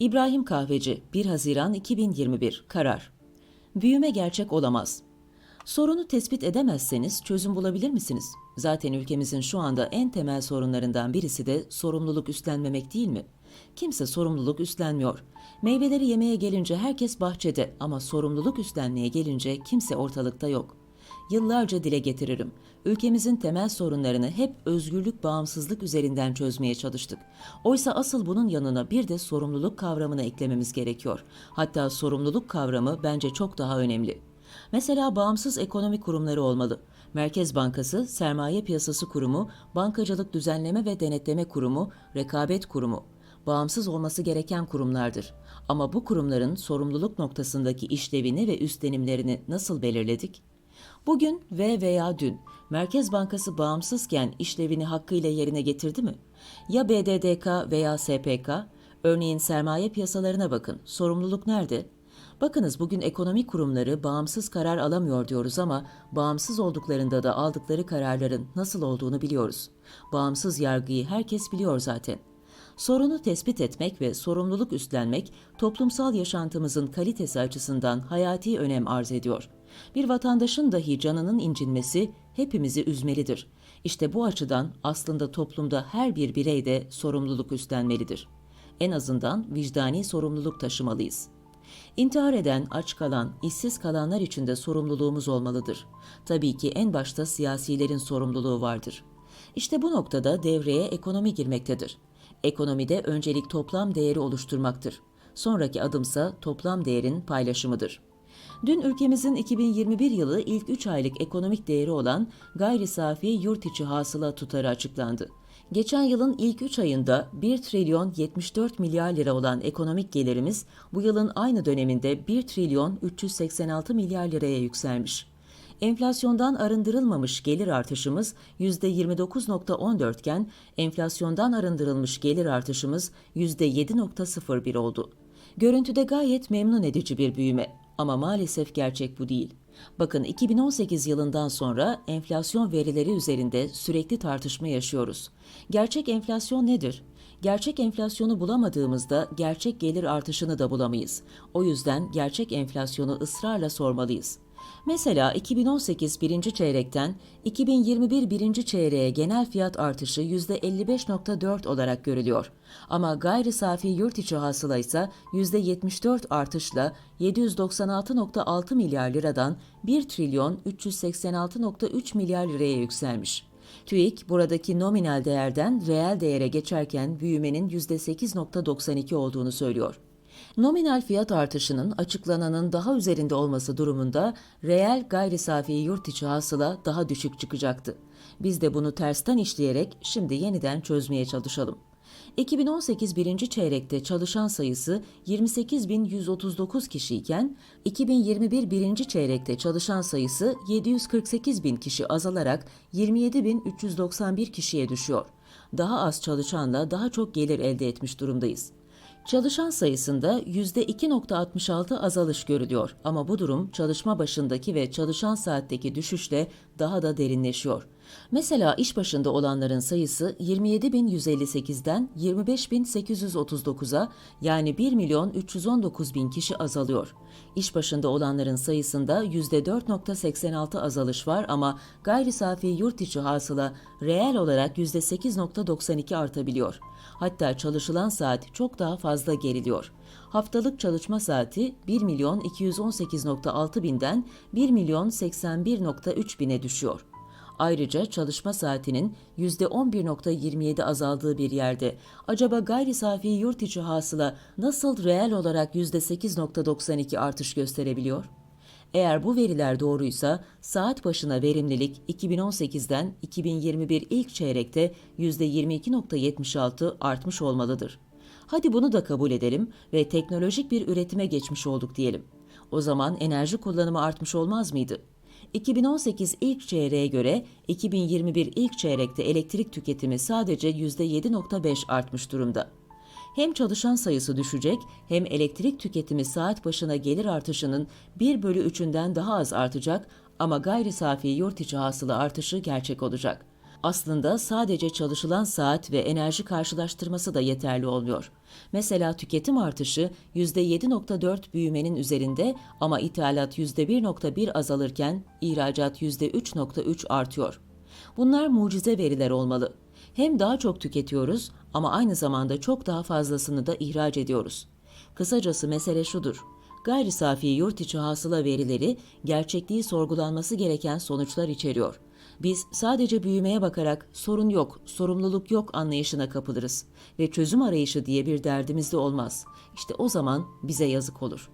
İbrahim Kahveci 1 Haziran 2021 Karar Büyüme gerçek olamaz. Sorunu tespit edemezseniz çözüm bulabilir misiniz? Zaten ülkemizin şu anda en temel sorunlarından birisi de sorumluluk üstlenmemek değil mi? Kimse sorumluluk üstlenmiyor. Meyveleri yemeye gelince herkes bahçede ama sorumluluk üstlenmeye gelince kimse ortalıkta yok. Yıllarca dile getiririm. Ülkemizin temel sorunlarını hep özgürlük, bağımsızlık üzerinden çözmeye çalıştık. Oysa asıl bunun yanına bir de sorumluluk kavramını eklememiz gerekiyor. Hatta sorumluluk kavramı bence çok daha önemli. Mesela bağımsız ekonomi kurumları olmalı. Merkez Bankası, Sermaye Piyasası Kurumu, Bankacılık Düzenleme ve Denetleme Kurumu, Rekabet Kurumu. Bağımsız olması gereken kurumlardır. Ama bu kurumların sorumluluk noktasındaki işlevini ve üstlenimlerini nasıl belirledik? Bugün ve veya dün Merkez Bankası bağımsızken işlevini hakkıyla yerine getirdi mi? Ya BDDK veya SPK? Örneğin sermaye piyasalarına bakın. Sorumluluk nerede? Bakınız bugün ekonomi kurumları bağımsız karar alamıyor diyoruz ama bağımsız olduklarında da aldıkları kararların nasıl olduğunu biliyoruz. Bağımsız yargıyı herkes biliyor zaten. Sorunu tespit etmek ve sorumluluk üstlenmek toplumsal yaşantımızın kalitesi açısından hayati önem arz ediyor. Bir vatandaşın dahi canının incinmesi hepimizi üzmelidir. İşte bu açıdan aslında toplumda her bir birey de sorumluluk üstlenmelidir. En azından vicdani sorumluluk taşımalıyız. İntihar eden, aç kalan, işsiz kalanlar için de sorumluluğumuz olmalıdır. Tabii ki en başta siyasilerin sorumluluğu vardır. İşte bu noktada devreye ekonomi girmektedir. Ekonomide öncelik toplam değeri oluşturmaktır. Sonraki adımsa toplam değerin paylaşımıdır. Dün ülkemizin 2021 yılı ilk 3 aylık ekonomik değeri olan gayri safi yurt içi hasıla tutarı açıklandı. Geçen yılın ilk 3 ayında 1 trilyon 74 milyar lira olan ekonomik gelirimiz bu yılın aynı döneminde 1 trilyon 386 milyar liraya yükselmiş. Enflasyondan arındırılmamış gelir artışımız %29.14 iken enflasyondan arındırılmış gelir artışımız %7.01 oldu. Görüntüde gayet memnun edici bir büyüme ama maalesef gerçek bu değil. Bakın 2018 yılından sonra enflasyon verileri üzerinde sürekli tartışma yaşıyoruz. Gerçek enflasyon nedir? Gerçek enflasyonu bulamadığımızda gerçek gelir artışını da bulamayız. O yüzden gerçek enflasyonu ısrarla sormalıyız. Mesela 2018 birinci çeyrekten 2021 birinci çeyreğe genel fiyat artışı %55.4 olarak görülüyor. Ama gayri safi yurt içi hasıla ise %74 artışla 796.6 milyar liradan 1 trilyon 386.3 milyar liraya yükselmiş. TÜİK buradaki nominal değerden reel değere geçerken büyümenin %8.92 olduğunu söylüyor. Nominal fiyat artışının açıklananın daha üzerinde olması durumunda reel gayri safi yurt içi hasıla daha düşük çıkacaktı. Biz de bunu tersten işleyerek şimdi yeniden çözmeye çalışalım. 2018 birinci çeyrekte çalışan sayısı 28.139 kişiyken 2021 birinci çeyrekte çalışan sayısı 748 bin kişi azalarak 27.391 kişiye düşüyor. Daha az çalışanla daha çok gelir elde etmiş durumdayız. Çalışan sayısında %2.66 azalış görülüyor ama bu durum çalışma başındaki ve çalışan saatteki düşüşle daha da derinleşiyor. Mesela iş başında olanların sayısı 27.158'den 25.839'a yani 1 milyon 319 bin kişi azalıyor. İş başında olanların sayısında %4.86 azalış var ama gayri safi yurt içi hasıla reel olarak %8.92 artabiliyor. Hatta çalışılan saat çok daha fazla geriliyor. Haftalık çalışma saati 1 milyon 218.6 binden 1 milyon 81.3 bine düşüyor. Ayrıca çalışma saatinin %11.27 azaldığı bir yerde acaba gayri safi yurt içi hasıla nasıl reel olarak %8.92 artış gösterebiliyor? Eğer bu veriler doğruysa saat başına verimlilik 2018'den 2021 ilk çeyrekte %22.76 artmış olmalıdır. Hadi bunu da kabul edelim ve teknolojik bir üretime geçmiş olduk diyelim. O zaman enerji kullanımı artmış olmaz mıydı? 2018 ilk çeyreğe göre 2021 ilk çeyrekte elektrik tüketimi sadece %7.5 artmış durumda. Hem çalışan sayısı düşecek hem elektrik tüketimi saat başına gelir artışının 1 bölü 3'ünden daha az artacak ama gayri safi yurt içi hasıla artışı gerçek olacak. Aslında sadece çalışılan saat ve enerji karşılaştırması da yeterli olmuyor. Mesela tüketim artışı %7.4 büyümenin üzerinde ama ithalat %1.1 azalırken ihracat %3.3 artıyor. Bunlar mucize veriler olmalı. Hem daha çok tüketiyoruz ama aynı zamanda çok daha fazlasını da ihraç ediyoruz. Kısacası mesele şudur. Gayri safi yurt içi hasıla verileri gerçekliği sorgulanması gereken sonuçlar içeriyor. Biz sadece büyümeye bakarak sorun yok, sorumluluk yok anlayışına kapılırız ve çözüm arayışı diye bir derdimiz de olmaz. İşte o zaman bize yazık olur.